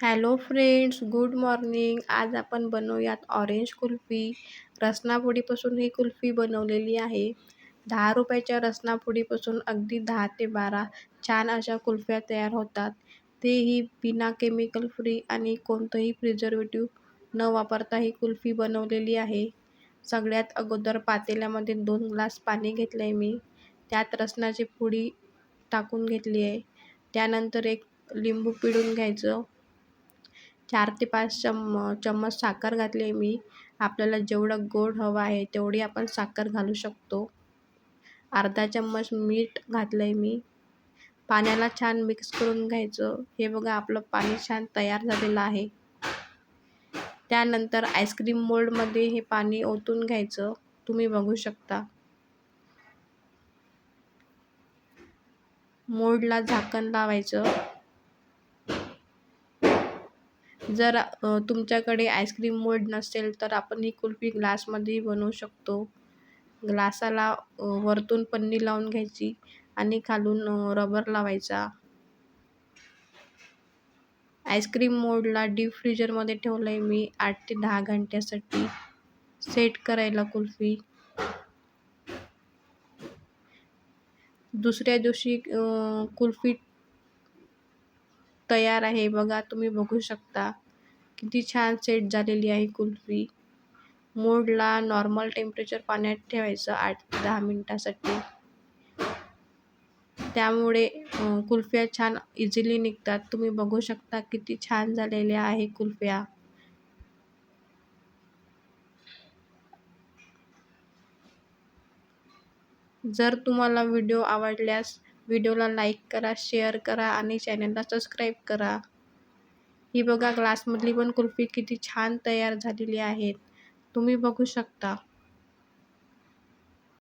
Hello friends good morning आज आपण बनवूयात ऑरेंज कुल्फी. रसनापुडीपासून ही कुल्फी बनवलेली आहे. दहा रुपयाच्या रसनापुडीपासून अगदी दहा ते बारा छान अशा कुल्फ्या तयार होतात. तेही बिना केमिकल फ्री आणि कोणतंही प्रिझर्वेटिव्ह न वापरता ही कुल्फी बनवलेली आहे. सगळ्यात अगोदर पातेल्यामध्ये दोन ग्लास पाणी घेतलं आहे मी. त्यात रसनाची पुडी टाकून घेतली आहे. त्यानंतर एक लिंबू पिळून घ्यायचं. चार ते पाच चम चम्मच साखर घातली आहे मी. आपल्याला जेवढं गोड हवं आहे तेवढी आपण साखर घालू शकतो. अर्धा चम्मच मीठ घातलं आहे मी. पाण्याला छान मिक्स करून घ्यायचं. हे बघा आपलं पाणी छान तयार झालेलं आहे. त्यानंतर आईस्क्रीम मोल्डमध्ये हे पाणी ओतून घ्यायचं. तुम्ही बघू शकता. मोल्डला झाकण लावायचं. जर तुमच्याकडे आईस्क्रीम मोल्ड नसेल तर आपण ही कुल्फी ग्लासमध्येही बनवू शकतो. ग्लासाला वरतून पन्नी लावून घ्यायची आणि खालून रबर लावायचा. आईस्क्रीम मोडला डीप फ्रीजरमध्ये ठेवलं आहे मी आठ ते दहा घंट्यासाठी. सेट करायला कुल्फी. दुसऱ्या दिवशी कुल्फी तयार आहे. बघा तुम्ही बघू शकता. किती छान सेट झालेली आहे कुल्फी. मोडला नॉर्मल टेम्परेचर पाण्यात ठेवायचं आठ ते दहा मिनटासाठी. त्यामुळे कुल्फ्या छान इझिली निघतात. तुम्ही बघू शकता किती छान झालेल्या आहे कुल्फ्या जर तुम्हाला व्हिडिओ आवडल्यास व्हिडिओला लाईक करा शेअर करा आणि चॅनलला सबस्क्राईब करा. ही बघा ग्लासमधली पण कुल्फी किती छान तयार झालेली आहेत. तुम्ही बघू शकता.